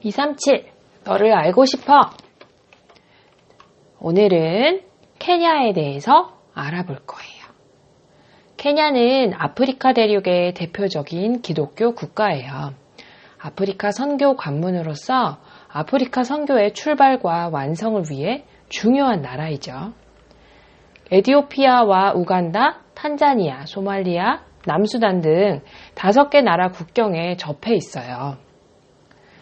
237. 너를 알고 싶어. 오늘은 케냐에 대해서 알아볼 거예요. 케냐는 아프리카 대륙의 대표적인 기독교 국가예요. 아프리카 선교 관문으로서 아프리카 선교의 출발과 완성을 위해 중요한 나라이죠. 에디오피아와 우간다, 탄자니아, 소말리아, 남수단 등 다섯 개 나라 국경에 접해 있어요.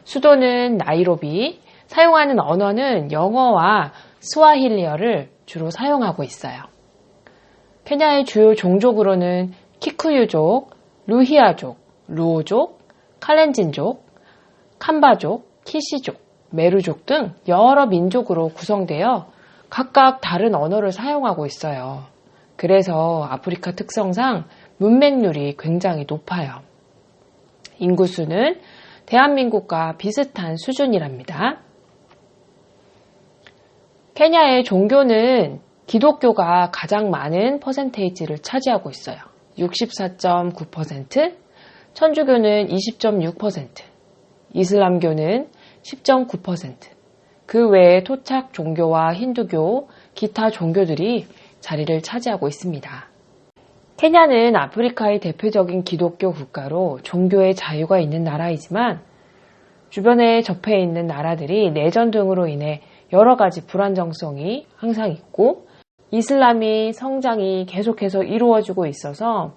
수도는 나이로비, 사용하는 언어는 영어와 스와힐리어를 주로 사용하고 있어요. 케냐의 주요 종족으로는 키쿠유족, 루히아족, 루오족, 칼렌진족, 캄바족, 키시족, 메루족 등 여러 민족으로 구성되어 각각 다른 언어를 사용하고 있어요. 그래서 아프리카 특성상 문맹률이 굉장히 높아요. 인구수는 대한민국과 비슷한 수준이랍니다. 케냐의 종교는 기독교가 가장 많은 퍼센테이지를 차지하고 있어요. 64.9%, 천주교는 20.6%, 이슬람교는 10.9%, 그 외에 토착 종교와 힌두교, 기타 종교들이 자리를 차지하고 있습니다. 케냐는 아프리카의 대표적인 기독교 국가로 종교의 자유가 있는 나라이지만 주변에 접해 있는 나라들이 내전 등으로 인해 여러 가지 불안정성이 항상 있고 이슬람이 성장이 계속해서 이루어지고 있어서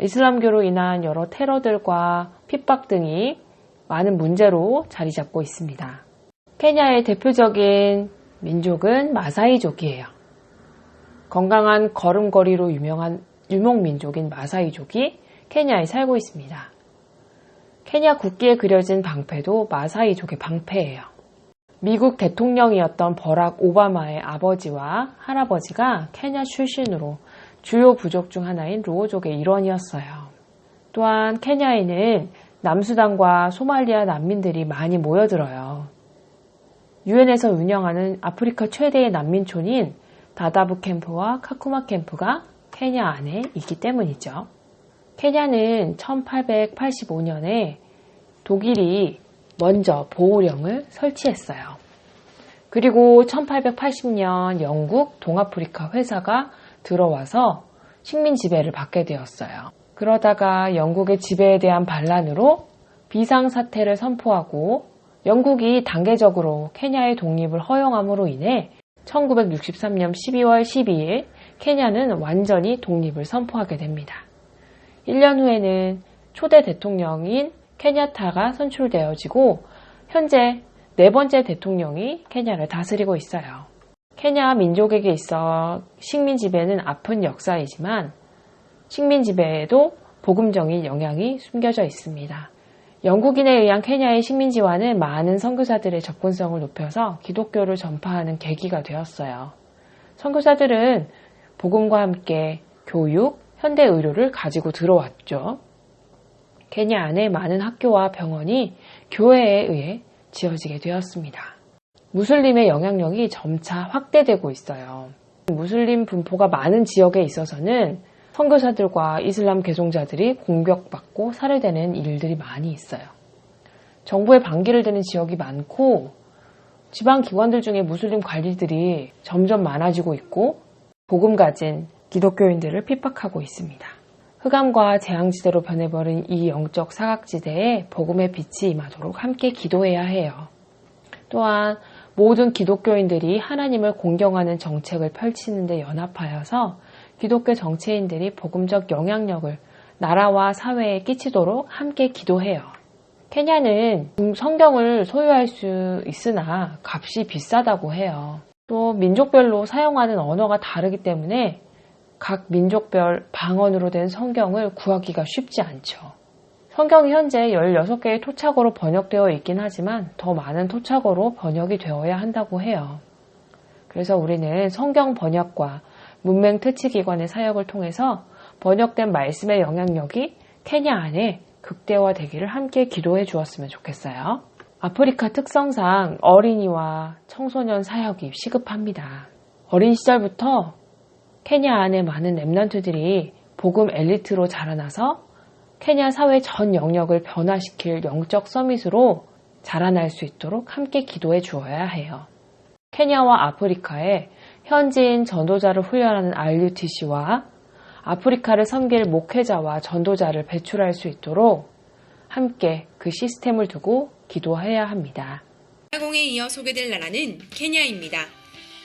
이슬람교로 인한 여러 테러들과 핍박 등이 많은 문제로 자리 잡고 있습니다. 케냐의 대표적인 민족은 마사이족이에요. 건강한 걸음걸이로 유명한 유목민족인 마사이족이 케냐에 살고 있습니다. 케냐 국기에 그려진 방패도 마사이족의 방패예요. 미국 대통령이었던 버락 오바마의 아버지와 할아버지가 케냐 출신으로 주요 부족 중 하나인 루오족의 일원이었어요. 또한 케냐에는 남수단과 소말리아 난민들이 많이 모여들어요. 유엔에서 운영하는 아프리카 최대의 난민촌인 다다부 캠프와 카쿠마 캠프가 케냐 안에 있기 때문이죠. 케냐는 1885년에 독일이 먼저 보호령을 설치했어요. 그리고 1880년 영국 동아프리카 회사가 들어와서 식민 지배를 받게 되었어요. 그러다가 영국의 지배에 대한 반란으로 비상사태를 선포하고 영국이 단계적으로 케냐의 독립을 허용함으로 인해 1963년 12월 12일 케냐는 완전히 독립을 선포하게 됩니다. 1년 후에는 초대 대통령인 케냐타가 선출되어지고 현재 네 번째 대통령이 케냐를 다스리고 있어요. 케냐 민족에게 있어 식민 지배는 아픈 역사이지만 식민 지배에도 복음적인 영향이 숨겨져 있습니다. 영국인에 의한 케냐의 식민지화는 많은 선교사들의 접근성을 높여서 기독교를 전파하는 계기가 되었어요. 선교사들은 복음과 함께 교육, 현대 의료를 가지고 들어왔죠. 케냐 안에 많은 학교와 병원이 교회에 의해 지어지게 되었습니다. 무슬림의 영향력이 점차 확대되고 있어요. 무슬림 분포가 많은 지역에 있어서는 선교사들과 이슬람 개종자들이 공격받고 살해되는 일들이 많이 있어요. 정부의 반기를 드는 지역이 많고 지방 기관들 중에 무슬림 관리들이 점점 많아지고 있고 복음 가진 기독교인들을 핍박하고 있습니다. 흑암과 재앙지대로 변해버린 이 영적 사각지대에 복음의 빛이 임하도록 함께 기도해야 해요. 또한 모든 기독교인들이 하나님을 공경하는 정책을 펼치는데 연합하여서 기독교 정치인들이 복음적 영향력을 나라와 사회에 끼치도록 함께 기도해요. 케냐는 성경을 소유할 수 있으나 값이 비싸다고 해요. 또 민족별로 사용하는 언어가 다르기 때문에 각 민족별 방언으로 된 성경을 구하기가 쉽지 않죠. 성경이 현재 16개의 토착어로 번역되어 있긴 하지만 더 많은 토착어로 번역이 되어야 한다고 해요. 그래서 우리는 성경 번역과 문맹 특치기관의 사역을 통해서 번역된 말씀의 영향력이 케냐 안에 극대화되기를 함께 기도해 주었으면 좋겠어요. 아프리카 특성상 어린이와 청소년 사역이 시급합니다. 어린 시절부터 케냐 안에 많은 랩런트들이 복음 엘리트로 자라나서 케냐 사회 전 영역을 변화시킬 영적 서밋으로 자라날 수 있도록 함께 기도해 주어야 해요. 케냐와 아프리카에 현지인 전도자를 훈련하는 RUTC와 아프리카를 섬길 목회자와 전도자를 배출할 수 있도록 함께 그 시스템을 두고 기도해야 합니다. 공에 이어 소개될 나라는 케냐입니다.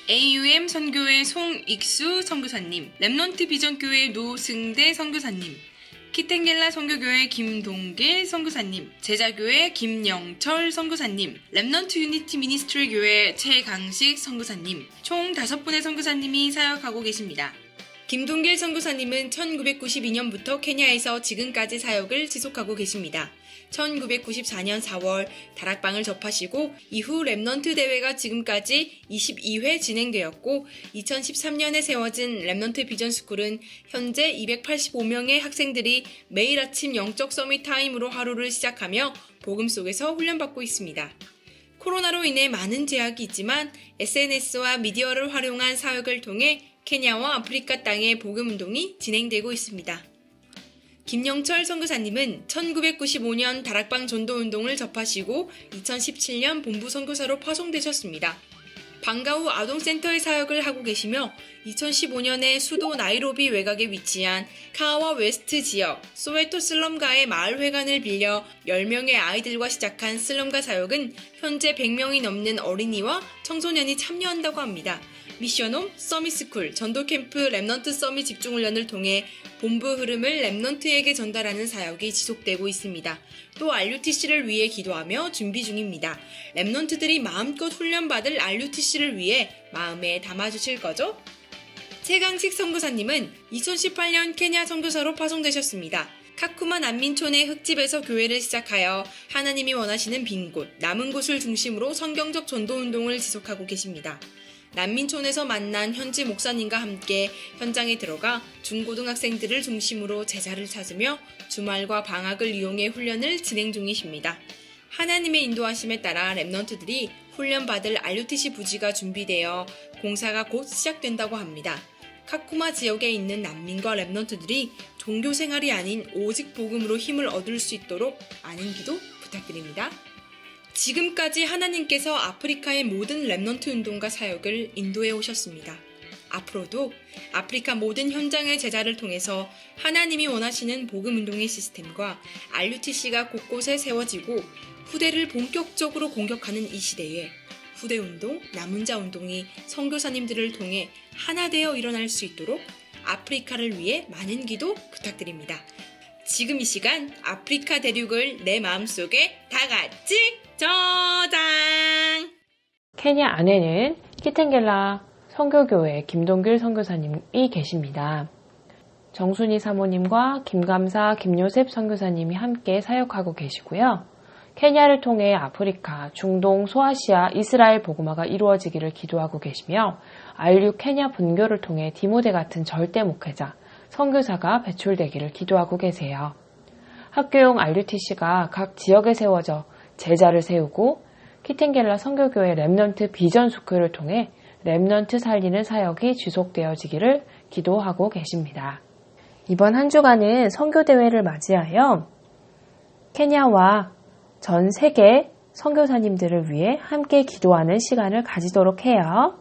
AUM 선교회 송익수 선교사님, 랩넌트 비전교회 노승대 선교사님, 키텐겔라 선교교회 김동길 선교사님, 제자교회 김영철 선교사님, 랩넌트 유니티 미니스트리 교회 최강식 선교사님, 총 다섯 분의 선교사님이 사역하고 계십니다. 김동길 선교사님은 1992년부터 케냐에서 지금까지 사역을 지속하고 계십니다. 1994년 4월 다락방을 접하시고 이후 랩넌트 대회가 지금까지 22회 진행되었고 2013년에 세워진 랩넌트 비전 스쿨은 현재 285명의 학생들이 매일 아침 영적 서밋 타임으로 하루를 시작하며 복음 속에서 훈련받고 있습니다. 코로나로 인해 많은 제약이 있지만 SNS와 미디어를 활용한 사역을 통해 케냐와 아프리카 땅의 복음 운동이 진행되고 있습니다. 김영철 선교사님은 1995년 다락방 전도 운동을 접하시고 2017년 본부 선교사로 파송되셨습니다. 방과 후 아동센터의 사역을 하고 계시며 2015년에 수도 나이로비 외곽에 위치한 카와 웨스트 지역 소웨토 슬럼가의 마을회관을 빌려 10명의 아이들과 시작한 슬럼가 사역은 현재 100명이 넘는 어린이와 청소년이 참여한다고 합니다. 미션홈, 서미스쿨, 전도캠프, 랩넌트 서밋 집중훈련을 통해 본부 흐름을 랩넌트에게 전달하는 사역이 지속되고 있습니다. 또 RUTC를 위해 기도하며 준비 중입니다. 랩넌트들이 마음껏 훈련받을 RUTC를 위해 마음에 담아주실 거죠? 최강식 선교사님은 2018년 케냐 선교사로 파송되셨습니다. 카쿠마 난민촌의 흙집에서 교회를 시작하여 하나님이 원하시는 빈 곳, 남은 곳을 중심으로 성경적 전도 운동을 지속하고 계십니다. 난민촌에서 만난 현지 목사님과 함께 현장에 들어가 중고등학생들을 중심으로 제자를 찾으며 주말과 방학을 이용해 훈련을 진행 중이십니다. 하나님의 인도하심에 따라 랩넌트들이 훈련받을 RUTC 부지가 준비되어 공사가 곧 시작된다고 합니다. 카쿠마 지역에 있는 난민과 랩넌트들이 종교 생활이 아닌 오직 복음으로 힘을 얻을 수 있도록 많은 기도 부탁드립니다. 지금까지 하나님께서 아프리카의 모든 랩넌트 운동과 사역을 인도해 오셨습니다. 앞으로도 아프리카 모든 현장의 제자를 통해서 하나님이 원하시는 복음 운동의 시스템과 RUTC가 곳곳에 세워지고 후대를 본격적으로 공격하는 이 시대에 후대 운동, 남은 자 운동이 선교사님들을 통해 하나 되어 일어날 수 있도록 아프리카를 위해 많은 기도 부탁드립니다. 지금 이 시간 아프리카 대륙을 내 마음속에 다 같이 저장! 케냐 안에는 키텐겔라 선교교회 김동길 선교사님이 계십니다. 정순희 사모님과 김감사 김요셉 선교사님이 함께 사역하고 계시고요. 케냐를 통해 아프리카, 중동, 소아시아, 이스라엘 복음화가 이루어지기를 기도하고 계시며 알류 케냐 분교를 통해 디모데 같은 절대 목회자, 선교사가 배출되기를 기도하고 계세요. 학교용 RUTC가 각 지역에 세워져 제자를 세우고 키텐겔라 선교교회 랩넌트 비전 스쿨을 통해 랩넌트 살리는 사역이 지속되어지기를 기도하고 계십니다. 이번 한 주간은 선교대회를 맞이하여 케냐와 전 세계 선교사님들을 위해 함께 기도하는 시간을 가지도록 해요.